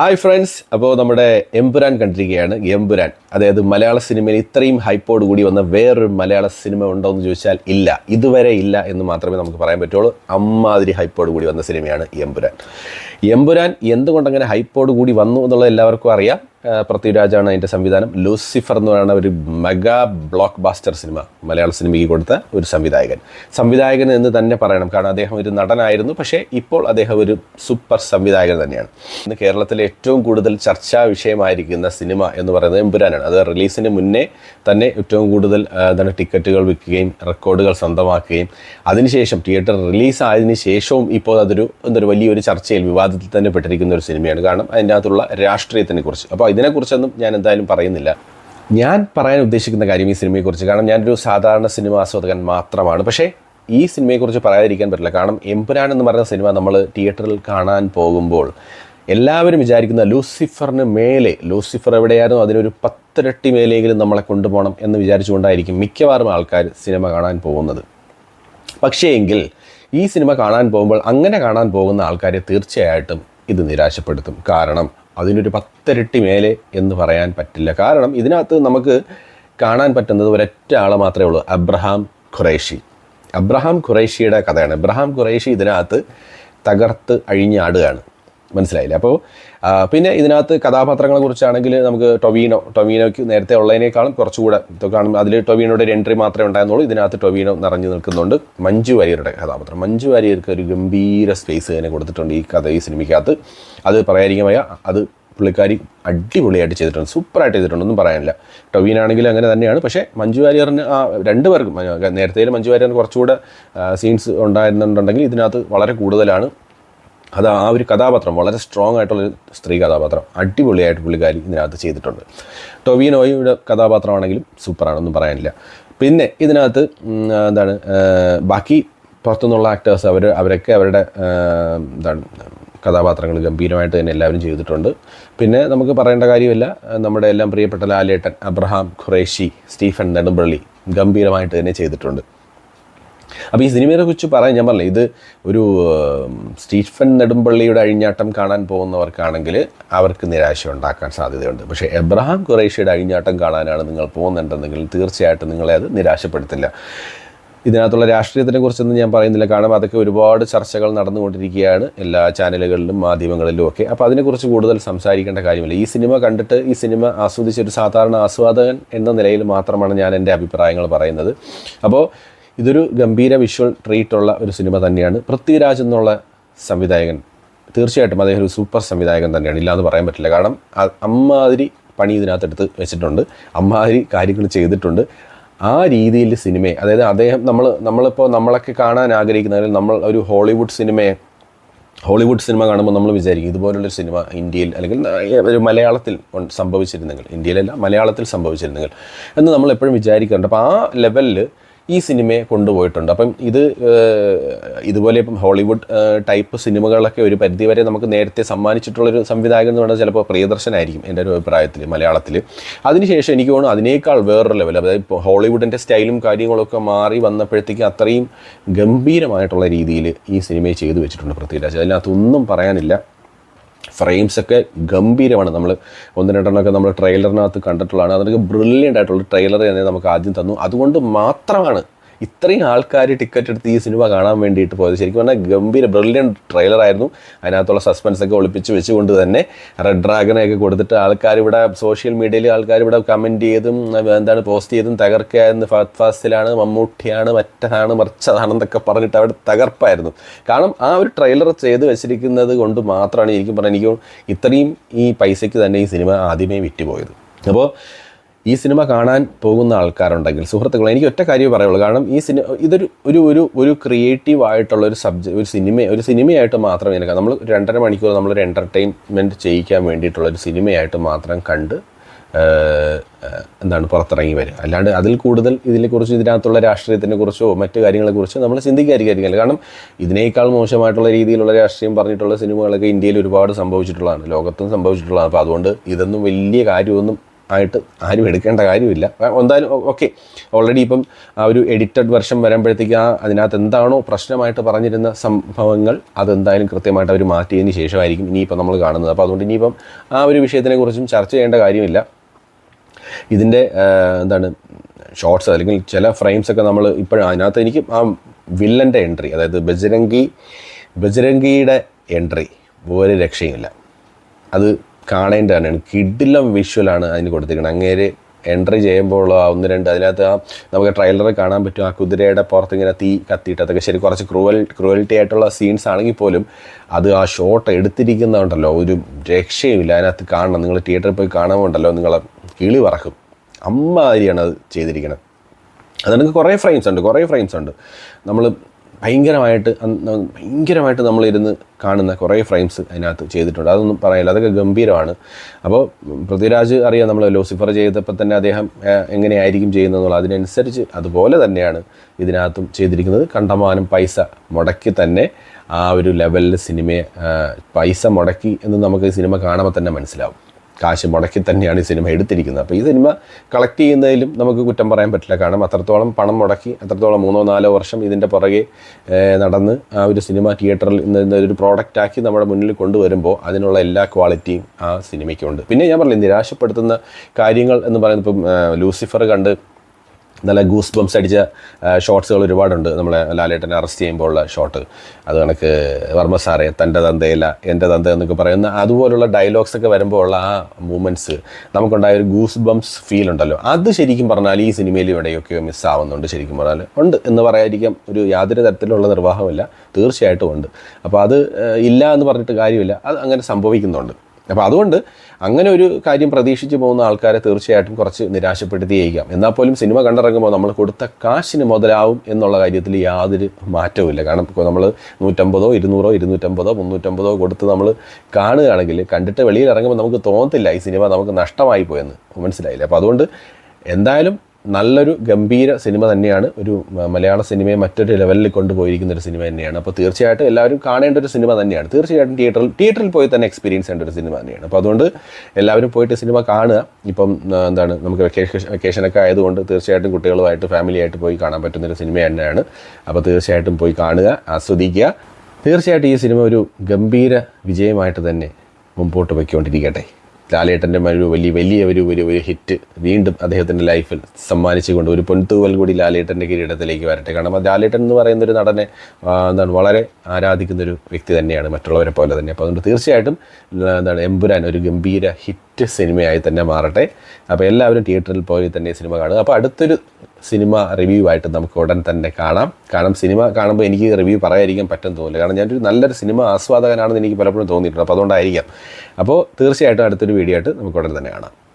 Hi friends അപ്പോൾ നമ്മുടെ എമ്പുരാൻ കണ്ടിരിക്കുകയാണ്. എമ്പുരാൻ അതായത് മലയാള സിനിമയിൽ ഇത്രയും ഹൈപ്പോട് കൂടി വന്ന വേറൊരു മലയാള സിനിമ ഉണ്ടോ എന്ന് ചോദിച്ചാൽ ഇല്ല. ഇതുവരെ ഇല്ല എന്ന് മാത്രമേ നമുക്ക് പറയാൻ പറ്റുള്ളൂ. അമ്മാതിരി ഹൈപ്പോട് കൂടി വന്ന സിനിമയാണ് എമ്പുരാൻ. എമ്പുരാൻ എന്തുകൊണ്ടങ്ങനെ ഹൈപ്പോട് കൂടി വന്നു എന്നുള്ളത് എല്ലാവർക്കും അറിയാം. പൃഥ്വിരാജാണ് അതിന്റെ സംവിധാനം. ലൂസിഫർ എന്ന് പറയുന്ന ഒരു മെഗാ ബ്ലോക്ക് ബാസ്റ്റർ സിനിമ മലയാള സിനിമയ്ക്ക് കൊടുത്ത ഒരു സംവിധായകൻ. സംവിധായകൻ എന്ന് തന്നെ പറയണം കാരണം അദ്ദേഹം ഒരു നടനായിരുന്നു പക്ഷേ ഇപ്പോൾ അദ്ദേഹം ഒരു സൂപ്പർ സംവിധായകൻ തന്നെയാണ്. ഇന്ന് കേരളത്തിലെ ഏറ്റവും കൂടുതൽ ചർച്ചാ വിഷയമായിരിക്കുന്ന സിനിമ എന്ന് പറയുന്നത് എമ്പുരാനാണ്. അത് റിലീസിന് മുന്നേ തന്നെ ഏറ്റവും കൂടുതൽ എന്താണ് ടിക്കറ്റുകൾ വിൽക്കുകയും റെക്കോർഡുകൾ സ്വന്തമാക്കുകയും അതിനുശേഷം തിയേറ്റർ റിലീസ് ആയതിനു ശേഷവും ഇപ്പോൾ അതൊരു എന്തൊരു വലിയൊരു ചർച്ചയിൽ വിവാദത്തിൽ തന്നെ പെട്ടിരിക്കുന്ന ഒരു സിനിമയാണ്. കാരണം അതിന്റെ അകത്തുള്ള രാഷ്ട്രീയത്തിനെ കുറിച്ച്. അപ്പോൾ ഇതിനെക്കുറിച്ചൊന്നും ഞാൻ എന്തായാലും പറയുന്നില്ല. ഞാൻ പറയാൻ ഉദ്ദേശിക്കുന്ന കാര്യം ഈ സിനിമയെക്കുറിച്ച്. കാരണം ഞാനൊരു സാധാരണ സിനിമ ആസ്വാദകൻ മാത്രമാണ്. പക്ഷേ ഈ സിനിമയെക്കുറിച്ച് പറയാതിരിക്കാൻ പറ്റില്ല. കാരണം എമ്പുരാൻ എന്ന് പറയുന്ന സിനിമ നമ്മൾ തിയേറ്ററിൽ കാണാൻ പോകുമ്പോൾ എല്ലാവരും വിചാരിക്കുന്ന ലൂസിഫറിന് മേലെ ലൂസിഫർ എവിടെയായിരുന്നു? അതിനൊരു പത്തിരട്ടി മേലെയെങ്കിലും നമ്മളെ കൊണ്ടുപോകണം എന്ന് വിചാരിച്ചുകൊണ്ടായിരിക്കും മിക്കവാറും ആൾക്കാർ സിനിമ കാണാൻ പോകുന്നത്. പക്ഷേ എങ്കിൽ ഈ സിനിമ കാണാൻ പോകുമ്പോൾ അങ്ങനെ കാണാൻ പോകുന്ന ആൾക്കാരെ തീർച്ചയായിട്ടും ഇത് നിരാശപ്പെടുത്തും. കാരണം അതിനൊരു പത്തിരട്ടി മേലെ എന്ന് പറയാൻ പറ്റില്ല. കാരണം ഇതിനകത്ത് നമുക്ക് കാണാൻ പറ്റുന്നത് ഒരൊറ്റ ആളെ മാത്രമേ ഉള്ളൂ. അബ്രഹാം ഖുറേഷി അബ്രഹാം ഖുറേഷിയുടെ കഥയാണ്. അബ്രഹാം ഖുറേഷി ഇതിനകത്ത് തകർത്ത് അഴിഞ്ഞാടുകയാണ് മനസ്സിലായില്ലേ? അപ്പോൾ പിന്നെ ഇതിനകത്ത് കഥാപാത്രങ്ങളെ കുറിച്ചാണെങ്കിൽ നമുക്ക് ടൊവീനോ ടൊവീനോയ്ക്ക് നേരത്തെ ഉള്ളതിനേക്കാളും കുറച്ചുകൂടെ കാണുമ്പോൾ അതിൽ ടൊവീനോയുടെ ഒരു എൻട്രി മാത്രമേ ഉണ്ടായിരുന്നുള്ളൂ. ഇതിനകത്ത് ടൊവീനോ നിറഞ്ഞു നിൽക്കുന്നുണ്ട്. മഞ്ജു വാര്യരുടെ കഥാപാത്രം. മഞ്ജു വാര്യർക്ക് ഒരു ഗംഭീര സ്പേസ് തന്നെ കൊടുത്തിട്ടുണ്ട് ഈ കഥ ഈ സിനിമയ്ക്കകത്ത്. അത് പറയാതിരിക്കാൻ അത് പുള്ളിക്കാരി അടിപൊളിയായിട്ട് ചെയ്തിട്ടുണ്ട്. സൂപ്പറായിട്ട് ചെയ്തിട്ടുണ്ട്. ഒന്നും പറയാനില്ല. ടൊവീനാണെങ്കിലും അങ്ങനെ തന്നെയാണ്. പക്ഷേ മഞ്ജു വാര്യറിന് ആ രണ്ട് പേർക്കും നേരത്തെ മഞ്ജു വാര്യറിന് കുറച്ചുകൂടെ സീൻസ് ഉണ്ടായിരുന്നുണ്ടെങ്കിൽ ഇതിനകത്ത് വളരെ കൂടുതലാണ്. അത് ആ ഒരു കഥാപാത്രം വളരെ സ്ട്രോങ് ആയിട്ടുള്ള സ്ത്രീ കഥാപാത്രം. അടിപൊളിയായിട്ട് പുള്ളിക്കാരി ഇതിനകത്ത് ചെയ്തിട്ടുണ്ട്. ടൊവിനോയുടെ കഥാപാത്രമാണെങ്കിലും സൂപ്പറാണെന്നും പറയാനില്ല. പിന്നെ ഇതിനകത്ത് എന്താണ് ബാക്കി പുറത്തുനിന്നുള്ള ആക്ടേഴ്സ് അവർ അവരൊക്കെ അവരുടെ എന്താണ് കഥാപാത്രങ്ങൾ ഗംഭീരമായിട്ട് തന്നെ എല്ലാവരും ചെയ്തിട്ടുണ്ട്. പിന്നെ നമുക്ക് പറയേണ്ട കാര്യമില്ല. നമ്മുടെ എല്ലാം പ്രിയപ്പെട്ട ലാലേട്ടൻ അബ്രഹാം ഖുറേഷി സ്റ്റീഫൻ നെടുമ്പള്ളി ഗംഭീരമായിട്ട് തന്നെ ചെയ്തിട്ടുണ്ട്. അപ്പോൾ ഈ സിനിമയെ കുറിച്ച് പറയാൻ ഞാൻ പറഞ്ഞില്ല ഇത് ഒരു സ്റ്റീഫൻ നെടുമ്പള്ളിയുടെ അഴിഞ്ഞാട്ടം കാണാൻ പോകുന്നവർക്കാണെങ്കിൽ അവർക്ക് നിരാശ ഉണ്ടാക്കാൻ സാധ്യതയുണ്ട്. പക്ഷേ എബ്രഹാം ഖുറൈഷിയുടെ അഴിഞ്ഞാട്ടം കാണാനാണ് നിങ്ങൾ പോകുന്നുണ്ടെന്നെങ്കിൽ തീർച്ചയായിട്ടും നിങ്ങളെ അത് നിരാശപ്പെടുത്തില്ല. ഇതിനകത്തുള്ള രാഷ്ട്രീയത്തിനെ കുറിച്ചൊന്നും ഞാൻ പറയുന്നില്ല. കാരണം അതൊക്കെ ഒരുപാട് ചർച്ചകൾ നടന്നുകൊണ്ടിരിക്കുകയാണ് എല്ലാ ചാനലുകളിലും മാധ്യമങ്ങളിലും ഒക്കെ. അപ്പോൾ അതിനെക്കുറിച്ച് കൂടുതൽ സംസാരിക്കേണ്ട കാര്യമില്ല. ഈ സിനിമ കണ്ടിട്ട് ഈ സിനിമ ആസ്വദിച്ച ഒരു സാധാരണ ആസ്വാദകൻ എന്ന നിലയിൽ മാത്രമാണ് ഞാൻ എന്റെ അഭിപ്രായങ്ങൾ പറയുന്നത്. അപ്പോൾ ഇതൊരു ഗംഭീര വിഷ്വൽ ട്രീറ്റ് ഉള്ള ഒരു സിനിമ തന്നെയാണ്. പൃഥ്വിരാജ് എന്നുള്ള സംവിധായകൻ. തീർച്ചയായിട്ടും അദ്ദേഹം ഒരു സൂപ്പർ സംവിധായകൻ തന്നെയാണ്. ഇല്ലാന്ന് പറയാൻ പറ്റില്ല. കാരണം അമ്മാതിരി പണി ഇതിനകത്തെടുത്ത് വെച്ചിട്ടുണ്ട്. അമ്മാതിരി കാര്യങ്ങൾ ചെയ്തിട്ടുണ്ട്. ആ രീതിയിൽ സിനിമയെ അതായത് അദ്ദേഹം നമ്മൾ നമ്മളിപ്പോൾ നമ്മളൊക്കെ കാണാൻ ആഗ്രഹിക്കുന്നതിൽ നമ്മൾ ഒരു ഹോളിവുഡ് സിനിമയെ ഹോളിവുഡ് സിനിമ കാണുമ്പോൾ നമ്മൾ വിചാരിക്കും ഇതുപോലുള്ളൊരു സിനിമ ഇന്ത്യയിൽ അല്ലെങ്കിൽ ഒരു മലയാളത്തിൽ സംഭവിച്ചിരുന്നെങ്കിൽ ഇന്ത്യയിലല്ല മലയാളത്തിൽ സംഭവിച്ചിരുന്നെങ്കിൽ എന്ന് നമ്മൾ എപ്പോഴും വിചാരിക്കാറുണ്ട്. അപ്പോൾ ആ ലെവലിൽ ഈ സിനിമയെ കൊണ്ടുപോയിട്ടുണ്ട്. അപ്പം ഇത് ഇതുപോലെ ഇപ്പം ഹോളിവുഡ് ടൈപ്പ് സിനിമകളൊക്കെ ഒരു പരിധിവരെ നമുക്ക് നേരത്തെ സമ്മാനിച്ചിട്ടുള്ളൊരു സംവിധായകൻ എന്ന് പറഞ്ഞാൽ ചിലപ്പോൾ പ്രിയദർശനായിരിക്കും എന്റെ ഒരു അഭിപ്രായത്തിൽ മലയാളത്തിൽ. അതിനുശേഷം എനിക്ക് തോന്നുന്നു അതിനേക്കാൾ വേറൊരു ലെവൽ അതായത് ഇപ്പോൾ ഹോളിവുഡിന്റെ സ്റ്റൈലും കാര്യങ്ങളൊക്കെ മാറി വന്നപ്പോഴത്തേക്ക് അത്രയും ഗംഭീരമായിട്ടുള്ള രീതിയിൽ ഈ സിനിമയെ ചെയ്തു വെച്ചിട്ടുണ്ട് പൃഥ്വിരാജ്. അതിനകത്തൊന്നും പറയാനില്ല. ഫ്രെയിംസ് ഒക്കെ ഗംഭീരമാണ്. നമ്മൾ ഒന്ന് രണ്ടെണ്ണമൊക്കെ നമ്മൾ ട്രെയിലറിനകത്ത് കണ്ടിട്ടുള്ളതാണ്. അതൊക്കെ ബ്രില്യന്റ് ആയിട്ടുള്ള ട്രെയിലർ തന്നെ നമുക്ക് ആദ്യം തന്നു. അതുകൊണ്ട് മാത്രമാണ് ഇത്രയും ആൾക്കാർ ടിക്കറ്റ് എടുത്ത് ഈ സിനിമ കാണാൻ വേണ്ടിയിട്ട് പോയത്. ശരിക്കും പറഞ്ഞാൽ ഗംഭീര ബ്രില്യൻ ട്രെയിലർ ആയിരുന്നു. അതിനകത്തുള്ള സസ്പെൻസ് ഒക്കെ ഒളിപ്പിച്ച് വെച്ചുകൊണ്ട് തന്നെ റെഡ് ഡ്രാഗനെയൊക്കെ കൊടുത്തിട്ട് ആൾക്കാർ ഇവിടെ സോഷ്യൽ മീഡിയയിൽ ആൾക്കാർ ഇവിടെ കമന്റ് ചെയ്തും എന്താണ് പോസ്റ്റ് ചെയ്തും തകർക്കായിരുന്നു എന്ന് ഫാസ്റ്റിലാണ് മമ്മൂട്ടിയാണ് മറ്റതാണ് മറിച്ചതാണെന്നൊക്കെ പറഞ്ഞിട്ട് അവിടെ തകർപ്പായിരുന്നു. കാരണം ആ ഒരു ട്രെയിലർ ചെയ്ത് വെച്ചിരിക്കുന്നത് കൊണ്ട് മാത്രമാണ് എനിക്ക് പറഞ്ഞാൽ എനിക്ക് ഇത്രയും ഈ പൈസയ്ക്ക് തന്നെ ഈ സിനിമ ആദ്യമേ വിറ്റുപോയത്. അപ്പോൾ ഈ സിനിമ കാണാൻ പോകുന്ന ആൾക്കാരുണ്ടെങ്കിൽ സുഹൃത്തുക്കൾ എനിക്ക് ഒറ്റ കാര്യം പറയുള്ളൂ. കാരണം ഈ സിനിമ ഇതൊരു ഒരു ഒരു ഒരു ക്രിയേറ്റീവ് ആയിട്ടുള്ള ഒരു സബ്ജക്ട് ഒരു സിനിമ ഒരു സിനിമയായിട്ട് മാത്രം എനിക്ക് നമ്മൾ രണ്ടര മണിക്കൂർ നമ്മളൊരു എന്റർടൈൻമെന്റ് ചെയ്യിക്കാൻ വേണ്ടിയിട്ടുള്ള ഒരു സിനിമയായിട്ട് മാത്രം കണ്ട് എന്താണ് പുറത്തിറങ്ങി വരിക. അല്ലാണ്ട് അതിൽ കൂടുതൽ ഇതിനെക്കുറിച്ച് ഇതിനകത്തുള്ള രാഷ്ട്രീയത്തിനെ കുറിച്ചോ മറ്റു കാര്യങ്ങളെക്കുറിച്ചോ നമ്മൾ ചിന്തിക്കാതിരിക്കില്ല കാരണം ഇതിനേക്കാൾ മോശമായിട്ടുള്ള രീതിയിലുള്ള രാഷ്ട്രീയം പറഞ്ഞിട്ടുള്ള സിനിമകളൊക്കെ ഇന്ത്യയിൽ ഒരുപാട് സംഭവിച്ചിട്ടുള്ളതാണ്. ലോകത്തും സംഭവിച്ചിട്ടുള്ളതാണ്. അപ്പോൾ അതുകൊണ്ട് ഇതൊന്നും വലിയ കാര്യമൊന്നും ആയിട്ട് ആരും എടുക്കേണ്ട കാര്യമില്ല. എന്തായാലും ഓക്കെ. ഓൾറെഡി ഇപ്പം ആ ഒരു എഡിറ്റഡ് വെർഷൻ വരുമ്പോഴത്തേക്ക് ആ അതിനകത്ത് എന്താണോ പ്രശ്നമായിട്ട് പറഞ്ഞിരുന്ന സംഭവങ്ങൾ അതെന്തായാലും കൃത്യമായിട്ട് അവർ മാറ്റിയതിന് ശേഷമായിരിക്കും ഇനിയിപ്പോൾ നമ്മൾ കാണുന്നത്. അപ്പോൾ അതുകൊണ്ട് ഇനിയിപ്പം ആ ഒരു വിഷയത്തിനെക്കുറിച്ചും ചർച്ച ചെയ്യേണ്ട കാര്യമില്ല. ഇതിന്റെ എന്താണ് ഷോർട്സ് അല്ലെങ്കിൽ ചില ഫ്രെയിംസ് ഒക്കെ നമ്മൾ ഇപ്പോഴും അതിനകത്ത് എനിക്ക് ആ വില്ലന്റെ എൻട്രി അതായത് ബജരംഗി ബജരംഗിയുടെ എൻട്രി ഒരു രക്ഷയുമില്ല. അത് കാണേണ്ട തന്നെയാണ് വിഷ്വൽ വിഷ്വലാണ് അതിന് കൊടുത്തിരിക്കുന്നത്. അങ്ങേര് എൻട്രി ചെയ്യുമ്പോൾ ആ ഒന്ന് രണ്ട് അതിനകത്ത് ആ നമുക്ക് ട്രെയിലർ കാണാൻ പറ്റും. ആ കുതിരയുടെ പുറത്ത് ഇങ്ങനെ തീ കത്തിയിട്ട് അതൊക്കെ ശരി കുറച്ച് ക്രൂവൽ ക്രൂവൽറ്റി ആയിട്ടുള്ള സീൻസ് ആണെങ്കിൽ പോലും അത് ആ ഷോട്ട് എടുത്തിരിക്കുന്നുണ്ടല്ലോ. ഒരു രക്ഷയുമില്ല. അതിനകത്ത് കാണണം. നിങ്ങൾ തിയേറ്ററിൽ പോയി കാണുമ്പോണ്ടല്ലോ നിങ്ങളെ കിളി പറക്കും. അമ്മാതിരിയാണ് അത് ചെയ്തിരിക്കുന്നത്. അതെനിക്ക് കുറേ ഫ്രെയിംസ് ഉണ്ട് കുറേ ഫ്രെയിംസ് ഉണ്ട്. നമ്മൾ ഭയങ്കരമായിട്ട് ഭയങ്കരമായിട്ട് നമ്മളിരുന്ന് കാണുന്ന കുറേ ഫ്രെയിംസ് അതിനകത്ത് ചെയ്തിട്ടുണ്ട്. അതൊന്നും പറയില്ല അതൊക്കെ ഗംഭീരമാണ്. അപ്പോൾ പൃഥ്വിരാജ് അറിയാം നമ്മൾ ലൂസിഫർ ചെയ്തപ്പോൾ തന്നെ അദ്ദേഹം എങ്ങനെയായിരിക്കും ചെയ്യുന്നതെന്നുള്ള അതിനനുസരിച്ച് അതുപോലെ തന്നെയാണ് ഇതിനകത്തും ചെയ്തിരിക്കുന്നത്. കണ്ടമാനം പൈസ മുടക്കി തന്നെ ആ ഒരു ലെവലിൽ സിനിമയെ പൈസ മുടക്കി എന്ന് നമുക്ക് സിനിമ കാണുമ്പോൾ തന്നെ മനസ്സിലാവും. കാശ് മുടക്കി തന്നെയാണ് ഈ സിനിമ എടുത്തിരിക്കുന്നത്. അപ്പോൾ ഈ സിനിമ കളക്ട് ചെയ്യുന്നതിലും നമുക്ക് കുറ്റം പറയാൻ പറ്റില്ല. കാരണം അത്രത്തോളം പണം മുടക്കി അത്രത്തോളം മൂന്നോ നാലോ വർഷം ഇതിന്റെ പുറകെ നടന്ന് ആ ഒരു സിനിമ തിയേറ്ററിൽ ഇന്ന് ഒരു പ്രോഡക്റ്റ് ആക്കി നമ്മുടെ മുന്നിൽ കൊണ്ടുവരുമ്പോൾ അതിനുള്ള എല്ലാ ക്വാളിറ്റിയും ആ സിനിമയ്ക്കുണ്ട്. പിന്നെ ഞാൻ പറഞ്ഞില്ലേ നിരാശപ്പെടുത്തുന്ന കാര്യങ്ങൾ എന്ന് പറയുന്നത് ഇപ്പം ലൂസിഫർ കണ്ട് നല്ല ഗൂസ് ബംസ് അടിച്ച ഷോട്ട്സുകൾ ഒരുപാടുണ്ട്. നമ്മളെ ലാലേട്ടനെ അറസ്റ്റ് ചെയ്യുമ്പോൾ ഉള്ള ഷോട്ട് അത് കണക്ക് വർമ്മ സാറേ തന്റെ തന്തയില്ല എന്റെ തന്ത എന്നൊക്കെ പറയുന്ന അതുപോലുള്ള ഡയലോഗ്സ് ഒക്കെ വരുമ്പോൾ ഉള്ള ആ മൂമെന്റ്സ് നമുക്കുണ്ടായ ഒരു ഗൂസ് ബംസ് ഫീൽ ഉണ്ടല്ലോ. അത് ശരിക്കും പറഞ്ഞാൽ ഈ സിനിമയിൽ ഇവിടെയൊക്കെയോ മിസ്സാവുന്നുണ്ട് ശരിക്കും പറഞ്ഞാൽ. ഉണ്ട് എന്ന് പറയാതിരിക്കാം ഒരു യാതൊരു തരത്തിലുള്ള നിർവാഹമില്ല തീർച്ചയായിട്ടും ഉണ്ട്. അപ്പോൾ അത് ഇല്ല എന്ന് പറഞ്ഞിട്ട് കാര്യമില്ല. അത് അങ്ങനെ സംഭവിക്കുന്നുണ്ട്. അപ്പോൾ അതുകൊണ്ട് അങ്ങനെ ഒരു കാര്യം പ്രതീക്ഷിച്ച് പോകുന്ന ആൾക്കാരെ തീർച്ചയായിട്ടും കുറച്ച് നിരാശപ്പെടുത്തിയേക്കാം. എന്നാൽ പോലും സിനിമ കണ്ടിറങ്ങുമ്പോൾ നമ്മൾ കൊടുത്ത കാശിന് മുതലാവും എന്നുള്ള കാര്യത്തിൽ യാതൊരു മാറ്റവുമില്ല. കാരണം നമ്മൾ നൂറ്റമ്പതോ ഇരുന്നൂറോ ഇരുന്നൂറ്റമ്പതോ മുന്നൂറ്റമ്പതോ കൊടുത്ത് നമ്മൾ കാണുകയാണെങ്കിൽ കണ്ടിട്ട് വെളിയിൽ ഇറങ്ങുമ്പോൾ നമുക്ക് തോന്നത്തില്ല ഈ സിനിമ നമുക്ക് നഷ്ടമായി പോയെന്ന്. മനസ്സിലായില്ലേ? അപ്പോൾ അതുകൊണ്ട് എന്തായാലും നല്ലൊരു ഗംഭീര സിനിമ തന്നെയാണ്. ഒരു മലയാള സിനിമയെ മറ്റൊരു ലെവലിൽ കൊണ്ടുപോയിരിക്കുന്ന ഒരു സിനിമ തന്നെയാണ്. അപ്പോൾ തീർച്ചയായിട്ടും എല്ലാവരും കാണേണ്ട ഒരു സിനിമ തന്നെയാണ്. തീർച്ചയായിട്ടും തിയേറ്ററിൽ തിയേറ്ററിൽ പോയി തന്നെ എക്സ്പീരിയൻസ് ചെയ്യേണ്ട ഒരു സിനിമ തന്നെയാണ്. അപ്പോൾ അതുകൊണ്ട് എല്ലാവരും പോയിട്ട് സിനിമ കാണുക. ഇപ്പം എന്താണ് നമുക്ക് വെക്കേഷൻ വെക്കേഷനൊക്കെ ആയതുകൊണ്ട് തീർച്ചയായിട്ടും കുട്ടികളുമായിട്ട് ഫാമിലിയായിട്ട് പോയി കാണാൻ പറ്റുന്ന ഒരു സിനിമ തന്നെയാണ്. അപ്പോൾ തീർച്ചയായിട്ടും പോയി കാണുക ആസ്വദിക്കുക. തീർച്ചയായിട്ടും ഈ സിനിമ ഒരു ഗംഭീര വിജയമായിട്ട് തന്നെ മുമ്പോട്ട് പോയിക്കൊണ്ടിരിക്കട്ടെ. ലാലേട്ടന്റെ ഒരു വലിയ വലിയ ഒരു ഒരു ഒരു ഹിറ്റ് വീണ്ടും അദ്ദേഹത്തിന്റെ ലൈഫിൽ സമ്മാനിച്ചുകൊണ്ട് ഒരു പൊൻതൂവൽ കൂടി ലാലേട്ടന്റെ കിരീടത്തിലേക്ക് വരട്ടെ. കാരണം ലാലേട്ടൻ എന്ന് പറയുന്ന ഒരു നടനെ എന്താണ് വളരെ ആരാധിക്കുന്ന ഒരു വ്യക്തി തന്നെയാണ് മറ്റുള്ളവരെ പോലെ തന്നെ. അപ്പോൾ അതുകൊണ്ട് തീർച്ചയായിട്ടും എന്താണ് എമ്പുരാൻ ഒരു ഗംഭീര ഹിറ്റ് സിനിമയായി തന്നെ മാറട്ടെ. അപ്പോൾ എല്ലാവരും തിയേറ്ററിൽ പോയി തന്നെ സിനിമ കാണുക. അപ്പോൾ അടുത്തൊരു സിനിമ റിവ്യൂ ആയിട്ട് നമുക്ക് ഉടൻ തന്നെ കാണാം. കാരണം സിനിമ കാണുമ്പോൾ എനിക്ക് റിവ്യൂ പറയാതിരിക്കാൻ പറ്റും തോന്നില്ല കാരണം ഞാനൊരു നല്ലൊരു സിനിമ ആസ്വാദകനാണെന്ന് എനിക്ക് പലപ്പോഴും തോന്നിയിട്ടുണ്ട്. അപ്പോൾ അതുകൊണ്ടായിരിക്കാം. അപ്പോൾ തീർച്ചയായിട്ടും അടുത്തൊരു വീഡിയോ ആയിട്ട് നമുക്ക് ഉടൻ തന്നെ കാണാം.